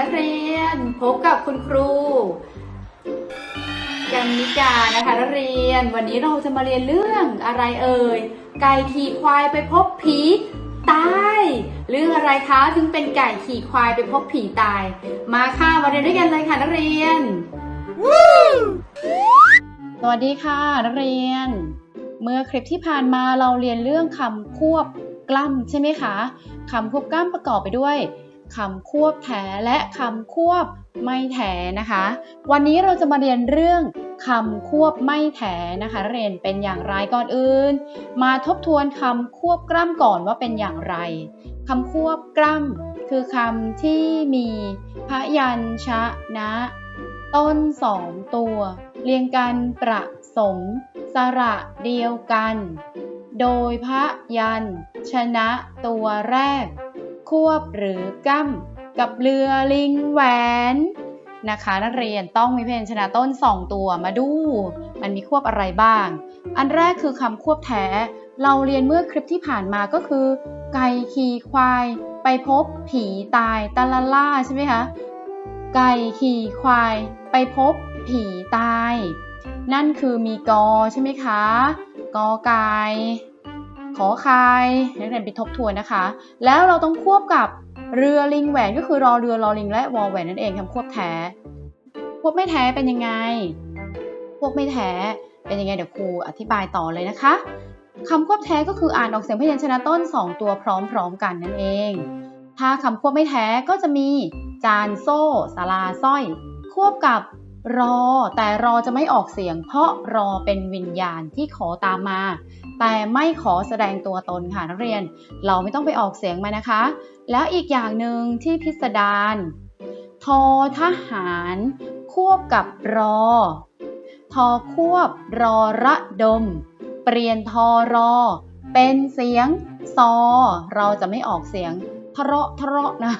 นักเรียน พบกับคุณครูกันนิกานะคะนักเรียน วันนี้เราจะมาเรียนเรื่องอะไรเอ่ยไก่ขี่ควายไปพบผีตายเรื่องอะไรคะถึงเป็นไก่ขี่ควายไปพบผีตาย มาค่ะมาเรียนด้วยกันเลยค่ะนักเรียนสวัสดีค่ะนักเรียน เมื่อคลิปที่ผ่านมาเราเรียนเรื่องคำควบกล้ำใช่ไหมคะคำควบกล้ำประกอบไปด้วย คำควบแถและคำควบไม่แถนะคะ วันนี้เราจะมาเรียนเรื่องคำควบไม่แถนะคะ เรียนเป็นอย่างไรก่อนอื่น มาทบทวนคำควบกล้ำก่อนว่าเป็นอย่างไรคำควบกล้ำคือคำที่มีพยัญชนะ ต้นสองตัว เรียงกันประสม สระเดียวกัน โดยพระยันชนะตัวแรก ควบหรือก้ำกับเรือลิงแหวนนะคะ นักเรียนต้องมีพยัญชนะต้นสองตัวมาดู มันมีควบอะไรบ้าง อันแรกคือคำควบแท้ เราเรียนเมื่อคลิปที่ผ่านมาก็คือ ไก่ขี่ควาย ไปพบผีตายตาลาล่าใช่ไหมคะไก่ขี่ควาย ไปพบผีตาย นั่นคือมีกอใช่ไหมคะกอไก่ ขอไข่นักเรียนไปทบทวนนะคะ แล้วเราต้องควบกับเรือลิงแหวนก็คือรอเรือรอลิงและวอแหวนนั่นเองคำควบแท้ ควบไม่แท้เป็นยังไง ควบไม่แท้เป็นยังไงเดี๋ยวครูอธิบายต่อเลยนะคะคำควบแท้ก็คืออ่านออกเสียงพยัญชนะต้น 2 ตัวพร้อมๆกันนั่นเอง ถ้าคำควบไม่แท้ก็จะมีจานโซ่สาราสร้อย ควบกับ รอ แต่รอจะไม่ออกเสียง เพราะรอเป็นวิญญาณที่ขอตามมา แต่ไม่ขอแสดงตัวตนค่ะนักเรียน เราไม่ต้องไปออกเสียงมานะคะ แล้วอีกอย่างหนึ่งที่พิสดารทอทหาร ควบกับรอ ทอควบรอระดม เปลี่ยนทอรอ เป็นเสียงซอ เราจะไม่ออกเสียงทะเราะทะเราะนะ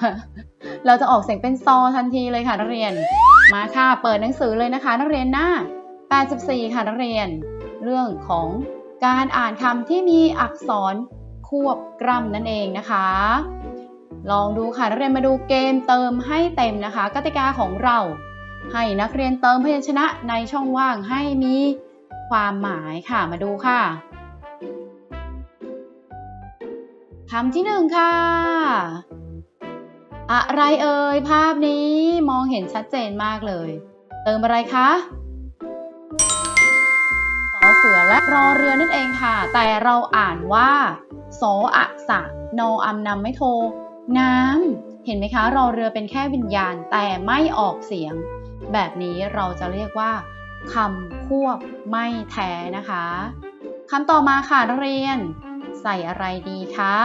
เราจะออกเสียงเป็นซอทันทีเลยค่ะนักเรียน มาค่ะเปิดหนังสือเลยนะคะ นักเรียนหน้า 84 ค่ะนักเรียน เรื่องของการอ่านคำที่มีอักษรควบกล้ำนั่นเองนะคะ ลองดูค่ะนักเรียนมาดูเกมเติมให้เต็มนะคะ กติกาของเรา ให้นักเรียนเติมพยัญชนะในช่องว่างให้มีความหมายค่ะมาดูค่ะคำที่หนึ่งค่ะ อะไรเอ่ยภาพนี้มองเห็นชัดเจนมากเลย เติมอะไรคะสอเสือและรอเรือนั่นเองค่ะ แต่เราอ่านว่าสออะสะนออำนำไม่โท น้ำเห็นไหมคะ รอเรือเป็นแค่วิญญาณแต่ไม่ออกเสียง แบบนี้เราจะเรียกว่าคำควบไม่แท้นะคะคำต่อมาค่ะนักเรียน ใส่อะไรดีคะ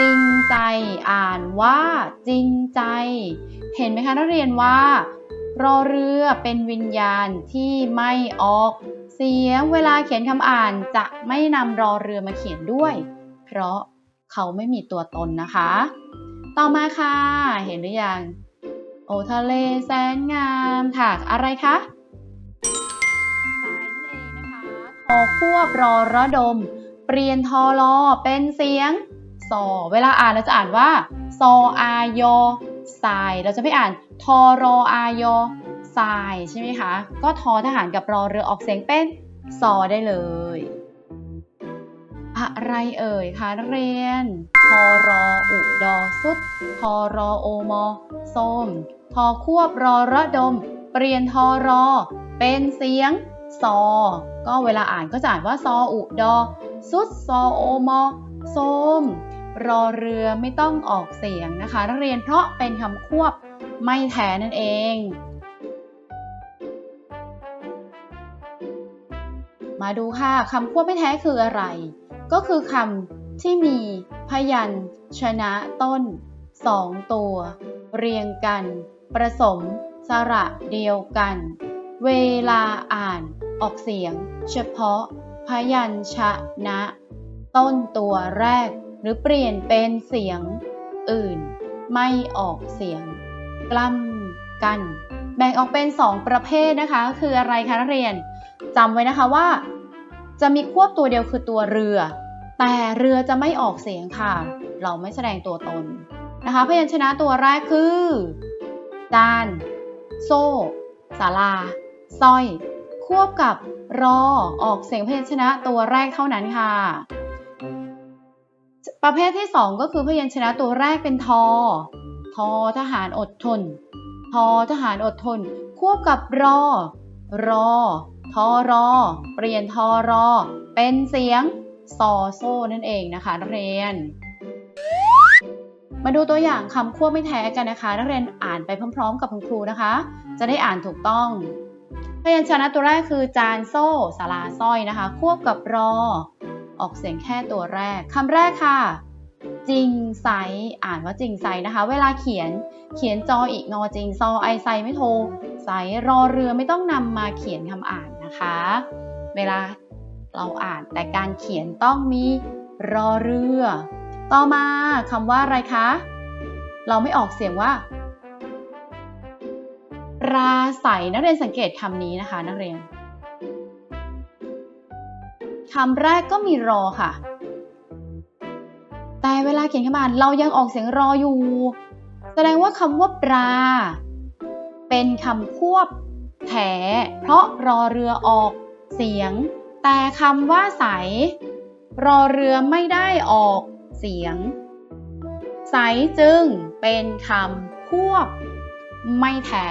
จริงใจ อ่านว่าจริงใจ เห็นไหมคะนักเรียนว่า รอเรือเป็นวิญญาณที่ไม่ออก เสียงเวลาเขียนคำอ่านจะไม่นำรอเรือมาเขียนด้วย เพราะเขาไม่มีตัวตนนะคะ ต่อมาค่ะ เห็นหรือยัง โอทะเลแสนงามถากอะไรคะทรายนั่นเองนะคะทอควบรอระดม เปลี่ยนทอรอเป็นเสียง ซอ เวลาอ่านเราจะอ่านว่าซออายอทรายเราจะไม่อ่านทอรออายอทรายใช่ไหมคะ ก็ทอทหารกับรอเรือออกเสียงเป็นซอได้เลย อะไรเอ่ยคะนักเรียนทอรออุดอสุดทอรอโอมอส้มทอควบรอระดม เปลี่ยนทอรอ เป็นเสียงซอ ก็เวลาอ่านก็จะอ่านว่าซออุดอสุดซอโอมอส้ม รอเรือไม่ต้องออกเสียงนะคะ นักเรียนเพราะเป็นคำควบไม่แท้นั่นเอง มาดูค่ะคำควบไม่แท้คืออะไร ก็คือคำที่มีพยัญชนะต้นสองตัว เรียงกัน ประสม สระเดียวกัน เวลาอ่านออกเสียง เฉพาะพยัญชนะ ต้นตัวแรก หรือเปลี่ยนเป็นเสียงอื่น ไม่ออกเสียง กล้ำกัน แบ่งออกเป็น 2 ประเภทนะคะ คืออะไรคะนักเรียนจำไว้นะคะว่า จะมีควบตัวเดียวคือตัวเรือ แต่เรือจะไม่ออกเสียงค่ะ เราไม่แสดงตัวตนนะคะพยัญชนะตัวแรกคือจานโซ่สาราสร้อย ควบกับรอออกเสียงพยัญชนะตัวแรกเท่านั้นค่ะ ประเภทที่ 2 ก็คือพยัญชนะตัวแรกเป็นทอ ทอทหารอดทน ทอทหารอดทน ควบกับรอ รอ ทอรอ เปลี่ยนทอรอ เป็นเสียงซอโซ่นั่นเองนะคะนักเรียน มาดูตัวอย่างคำควบไม่แท้กันนะคะ นักเรียนอ่านไปพร้อม ๆ กับคุณครูนะคะ จะได้อ่านถูกต้อง พยัญชนะตัวแรกคือจานโซ่สาราสร้อยนะคะ ควบกับรอ ออกเสียงแค่ตัวแรกคำแรกค่ะ จริงไซอ่านว่าจริงไซนะคะ เวลาเขียนเขียนจออีกนอจริงซอไอไซไม่โทรไซรอเรือไม่ต้องนำมาเขียนคำอ่านนะคะ เวลาเราอ่านแต่การเขียนต้องมีรอเรือ ต่อมาคำว่าอะไรคะ เราไม่ออกเสียงว่าราใสนักเรียนสังเกตคำนี้นะคะ นักเรียน คำแรกก็มีรอค่ะ แต่เวลาเขียนคำอ่านเรายังออกเสียงรออยู่ แสดงว่าคำว่าปลา เป็นคำควบแถเพราะรอเรือออกเสียง แต่คำว่าใส รอเรือไม่ได้ออกเสียง ใสจึงเป็นคำควบ ไม่แท้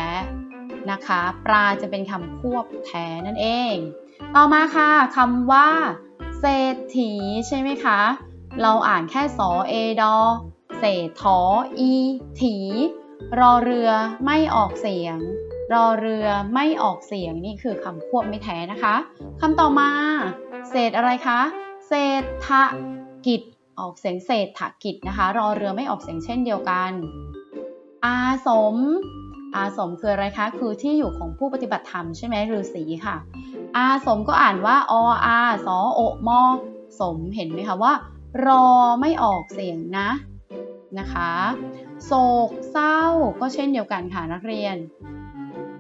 นะคะ ปลาจะเป็นคำควบแท้นั่นเอง ต่อมาค่ะคำว่าเศรษฐีใช่ไหมคะ เราอ่านแค่สอเอดอเศษทออีถีรอเรือไม่ออกเสียง รอเรือไม่ออกเสียงนี่คือคำควบไม่แท้นะคะคำต่อมา เศษอะไรคะ เศรษฐกิจออกเสียงเศรษฐกิจนะคะ รอเรือไม่ออกเสียงเช่นเดียวกัน อาสม อาสมคืออะไรคะคือที่อยู่ของผู้ปฏิบัติธรรมใช่ไหมฤาษีค่ะ อาสมก็อ่านว่าออาสอโอมอสมเห็นไหมคะว่า รอไม่ออกเสียงนะนะคะโศกเศร้าก็เช่นเดียวกันค่ะนักเรียน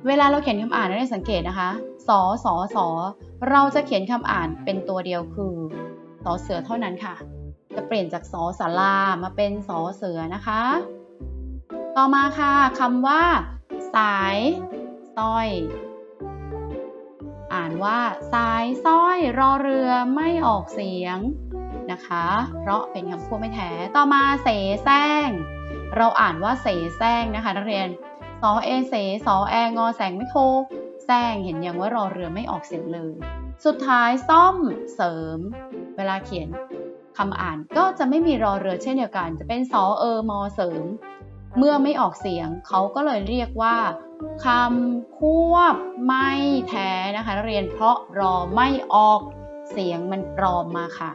เวลาเราเขียนคำอ่านเราได้สังเกตนะคะสอสอสอเราจะเขียนคำอ่านเป็นตัวเดียวคือสอเสือเท่านั้นค่ะ จะเปลี่ยนจากสอสารามาเป็นสอเสือนะคะ ต่อมาค่ะคำว่า สายสร้อย อ่านว่าสายสร้อยรอเรือไม่ออกเสียงนะคะ เพราะเป็นคำพูดไม่แท้ ต่อมาเสแสร้ง เราอ่านว่าเสแสร้งนะคะนักเรียนสอเอเสสอแองอแสงไม่โทแซงเห็นยังว่ารอเรือไม่ออกเสียงเลย สุดท้ายซ่อมเสริม เวลาเขียนคำอ่านก็จะไม่มีรอเรือเช่นเดียวกัน จะเป็นสอเออมอเสริม เมื่อไม่ออกเสียงเขาก็เลยเรียกว่าคำควบไม่แท้นะคะนักเรียนเพราะรอไม่ออกเสียงมันปลอมมาค่ะ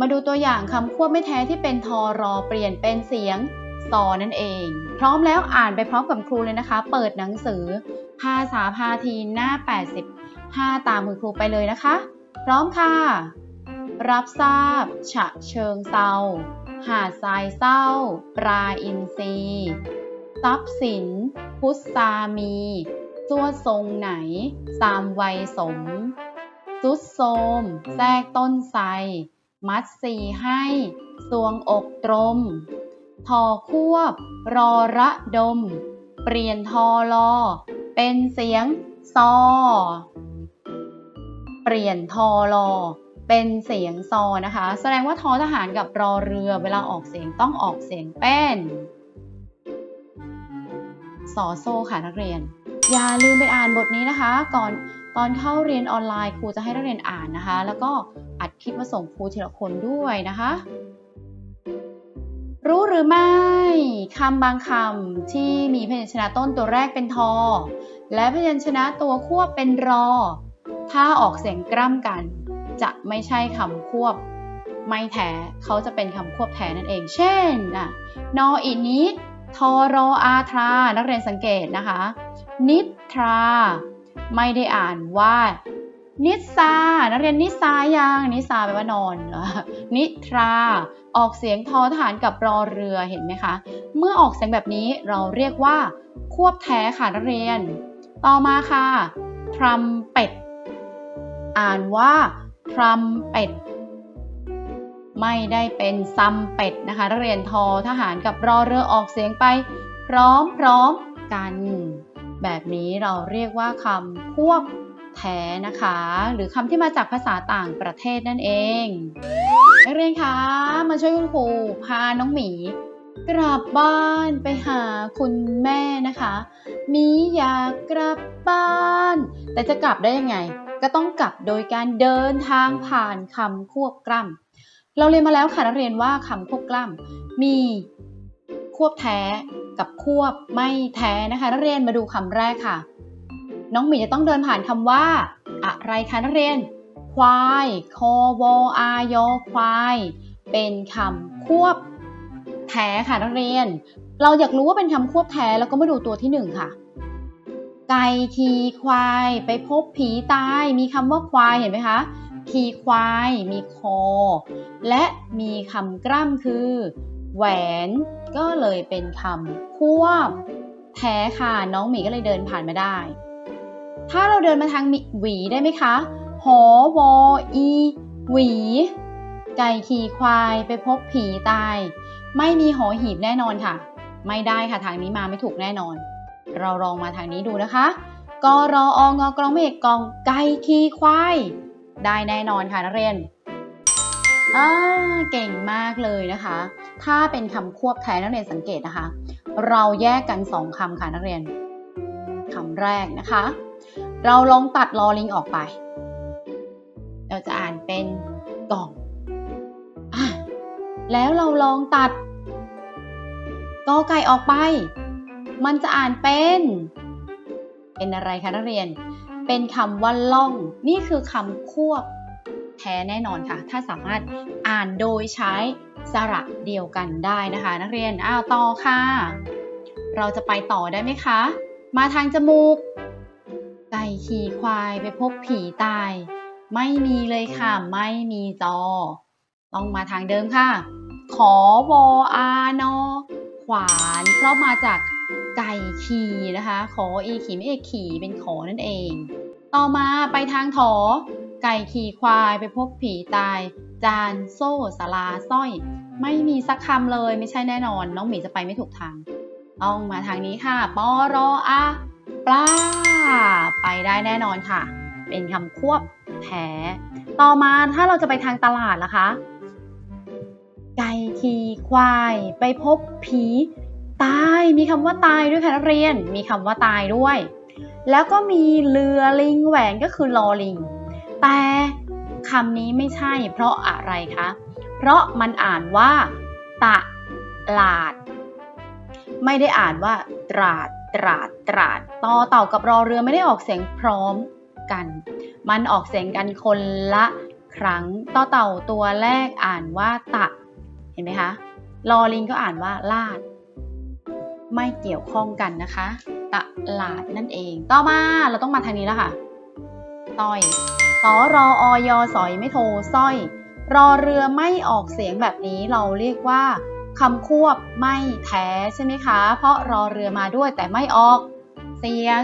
มาดูตัวอย่างคำควบไม่แท้ที่เป็นทอรอเปลี่ยนเป็นเสียงซอนั่นเอง พร้อมแล้วอ่านไปพร้อมกับครูเลยนะคะ เปิดหนังสือ ภาษาพาทีหน้า 85 ตามมือครูไปเลยนะคะ พร้อมค่ะ รับทราบ ฉะเชิงเซา หาดทรายเศร้า ปลาอินทรีทรัพย์สิน พุทธามีตัวทรงไหนสามวัยสมสุดโทมแทรกต้นไทรมัดสีให้สวงอกตรม ทอควบ รอระดม เปลี่ยนทอรอ เป็นเสียงซอ เปลี่ยนทอรอ เป็นเสียงซอนะคะ แสดงว่าทอทหารกับรอเรือเวลาออกเสียงต้องออกเสียงเป็นสอโซค่ะนักเรียน อย่าลืมไปอ่านบทนี้นะคะ ก่อนตอนเข้าเรียนออนไลน์ครูจะให้นักเรียนอ่านนะคะ แล้วก็อัดคลิปมาส่งครูทีละคนด้วยนะคะ รู้หรือไม่คำบางคำที่มีพยัญชนะต้นตัวแรกเป็นทอ และพยัญชนะตัวควบเป็นรอ ถ้าออกเสียงกล้ำกัน จะไม่ใช่คำควบไม่แท้เขาจะเป็นคำควบแท้นั่นเอง เช่นน่ะนออีนิดทอรออาทรา นักเรียนสังเกตนะคะ นิทรา ไม่ได้อ่านว่า นิสานักเรียนนิสายังนิสาแปลว่านอนเหรอนิทรา ออกเสียงทอทหารกับรอเรือเห็นไหมคะ เมื่อออกเสียงแบบนี้เราเรียกว่า ควบแท้ค่ะนักเรียน ต่อมาค่ะทรัมเป็ด อ่านว่า ทรัมเป็ดไม่ได้เป็นซัมเป็ดนะคะนักเรียนทอทหารกับรอเรือออกเสียงไป พร้อมพร้อมกัน แบบนี้เราเรียกว่าคำควบแท้นะคะ หรือคำที่มาจากภาษาต่างประเทศนั่นเองนักเรียนคะมาช่วยคุณครูพาน้องหมี กลับบ้านไปหาคุณแม่นะคะหมีอยากกลับบ้าน แต่จะกลับได้ยังไง ก็ต้องกลับโดยการเดินทางผ่านคำควบกล้ำเราเรียนมาแล้วค่ะนักเรียนว่าคำควบกล้ำมีควบแท้กับควบไม่แท้นะคะนักเรียนมาดูคำแรกค่ะ น้องหมีจะต้องเดินผ่านคำว่า อะไรคะนักเรียน ควายคอวอายอควายเป็นคำควบแท้ค่ะนักเรียน เราอยากรู้ว่าเป็นคำควบแท้แล้วก็มาดูตัวที่หนึ่งค่ะ ไก่ขี่ควาย ไปพบผีตาย มีคำว่าควายเห็นไหมคะขี่ควายมีคอ และมีคำกล้ำคือ แหวนก็เลยเป็นคำควบ แท้ค่ะน้องหมีก็เลยเดินผ่านมาได้ ถ้าเราเดินมาทางหวีได้ไหมคะหอวออีหวี ไก่ขี่ควายไปพบผีตาย ไม่มีหอหีบแน่นอนค่ะ ไม่ได้ค่ะทางนี้มาไม่ถูกแน่นอน เราลองมาทางนี้ดูนะคะกรอองกรองเมฆกองไก่ขี่ควาย ได้แน่นอนค่ะนักเรียนอ่าเก่งมากเลยนะคะ ถ้าเป็นคำควบแท้นักเรียนสังเกตนะคะ เราแยกกันสองคำค่ะนักเรียนคำแรกนะคะ เราลองตัดลอลิงออกไป เราจะอ่านเป็นกล่องอแล้วเราลองตัดกอไก่ออกไป มันจะอ่านเป็น เป็นอะไรคะนักเรียน เป็นคำว่าล่อง นี่คือคำควบแท้แน่นอนค่ะ ถ้าสามารถอ่านโดยใช้สระเดียวกันได้นะคะ นักเรียน อ้าวต่อค่ะ เราจะไปต่อได้ไหมคะ มาทางจมูก ไก่ขี่ควายไปพบผีตาย ไม่มีเลยค่ะ ไม่มีจอ ต้องมาทางเดิมค่ะ ขอวออานอขวานเพราะมาจาก ไก่ขี่นะคะขออีขี่ไม่เอขี่เป็นขอนั่นเอง ต่อมาไปทางถอ ไก่ขี่ควายไปพบผีตาย จานโซ่สลาสร้อย ไม่มีสักคำเลยไม่ใช่แน่นอน น้องหมีจะไปไม่ถูกทาง ต้องมาทางนี้ค่ะปอรออาปลาไปได้แน่นอนค่ะ เป็นคำควบแท้ต่อมาถ้าเราจะไปทางตลาดล่ะคะ ไก่ขี่ควายไปพบผี ตาย มีคำว่าตายด้วยค่ะนักเรียน มีคำว่าตายด้วย แล้วก็มีเรือลิงแหวนก็คือลอลิง แต่คำนี้ไม่ใช่เพราะอะไรคะ เพราะมันอ่านว่า ตะลาด ไม่ได้อ่านว่า ตราด ตราด ตราด ต่อเต่ากับรอเรือไม่ได้ออกเสียงพร้อมกัน มันออกเสียงกันคนละครั้ง ต่อเต่าตัวแรกอ่านว่าตะ เห็นไหมคะ ลอลิงก็อ่านว่าลาด ไม่เกี่ยวข้องกันนะคะ ตลาดนั่นเอง ต่อมาเราต้องมาทางนี้แล้วค่ะสร้อยสอรออยสอยไม่โทสร้อย รอเรือไม่ออกเสียงแบบนี้เราเรียกว่าคำควบไม่แท้ใช่ไหมคะ เพราะรอเรือมาด้วยแต่ไม่ออกเสียง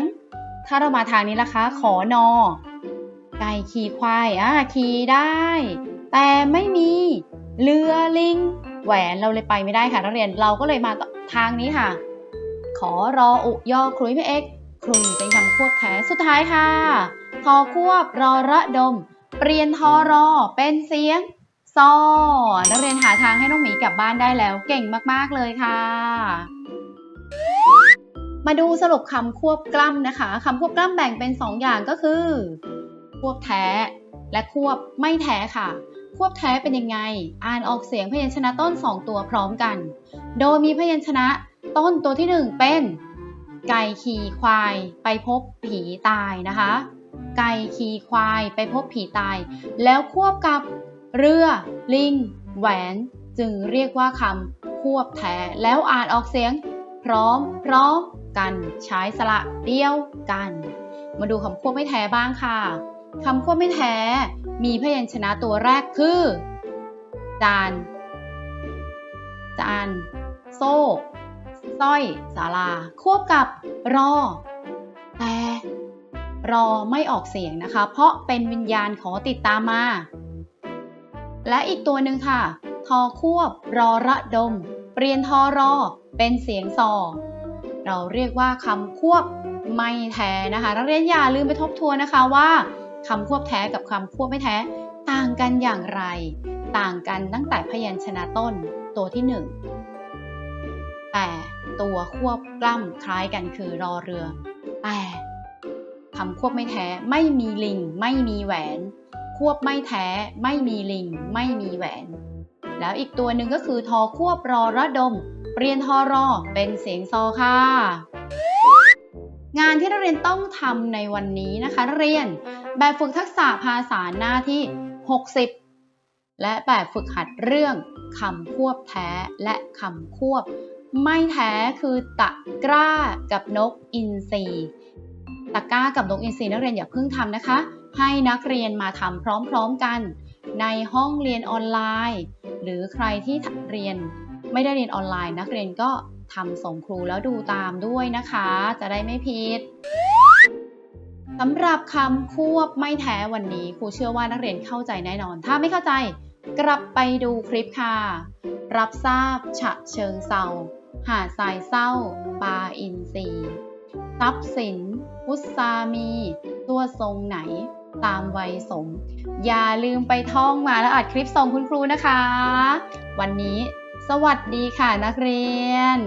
ถ้าเรามาทางนี้ล่ะคะ ขอนอ ไก่ขี่ควายอะขี่ได้ แต่ไม่มีเรือลิง แหวนเราเลยไปไม่ได้ค่ะนักเรียนเราก็เลยมาทางนี้ค่ะ ขอรออุยอครุยไม่เอกครุยเป็นคำควบแท้สุดท้ายค่ะทอควบรอระดม เปลี่ยนทอรอเป็นเสียงซอนักเรียนหาทางให้น้องหมีกลับบ้านได้แล้วเก่งมากๆเลยค่ะ มาดูสรุปคำควบกล้ำนะคะคำควบกล้ำแบ่งเป็น 2อย่างก็คือ ควบแท้และควบไม่แท้ค่ะ ควบแท้เป็นยังไง อ่านออกเสียงพยัญชนะต้น 2 ตัวพร้อมกัน โดยมีพยัญชนะ ต้นตัวที่ 1 เป็น ไก่ขี่ควายไปพบผีตายนะคะ ไก่ขี่ควายไปพบผีตาย แล้วควบกับเรือ ลิง แหวน จึงเรียกว่าคำควบแท้แล้วอ่านออกเสียง พร้อม พร้อมกันใช้สระเดียวกัน มาดูคำควบไม่แท้บ้างค่ะคำควบไม่แท้ มีพยัญชนะตัวแรกคือ จาน จาน โซ่ สร้อยสาราควบกับรอ แต่รอไม่ออกเสียงนะคะ เพราะเป็นวิญญาณขอติดตามมา และอีกตัวหนึ่งค่ะ ทอควบรอระดม เปลี่ยนทอรอ เป็นเสียงซอ เราเรียกว่าคำควบไม่แท้นะคะนักเรียนอย่าลืมไปทบทวนนะคะว่าคำควบแท้กับคำควบไม่แท้ ต่างกันอย่างไร ต่างกันตั้งแต่พยัญชนะต้นตัวที่หนึ่ง แต่ตัวควบกล้ำคล้ายกันคือรอเรือ แต่คำควบไม่แท้ ไม่มีลิง ไม่มีแหวน ควบไม่แท้ ไม่มีลิง ไม่มีแหวน แล้วอีกตัวหนึ่งก็คือทอควบรอระดม เปลี่ยนทอรอเป็นเสียงซอค่ะ งานที่นักเรียนต้องทำในวันนี้นะคะนักเรียน แบบฝึกทักษะภาษาหน้าที่ 60 และแบบฝึกหัดเรื่องคำควบแท้และคำควบ ไม่แท้คือตะกร้ากับนกอินทรีตะกร้ากับนกอินทรีนักเรียนอย่าเพิ่งทำนะคะ ให้นักเรียนมาทำพร้อมๆกัน ในห้องเรียนออนไลน์ หรือใครที่เรียนไม่ได้เรียนออนไลน์ นักเรียนก็ทำส่งครูแล้วดูตามด้วยนะคะ จะได้ไม่ผิดสำหรับคำควบไม่แท้วันนี้ครูเชื่อว่านักเรียนเข้าใจแน่นอน ถ้าไม่เข้าใจกลับไปดูคลิปค่ะ รับทราบฉะเชิงเซา หาดทรายเศร้า ปลาอินทรีทรัพย์สิน พุทธามี ตัวทรงไหน ตามวัยสม อย่าลืมไปท่องมาแล้วอัดคลิปส่งคุณครูนะคะ วันนี้สวัสดีค่ะนักเรียน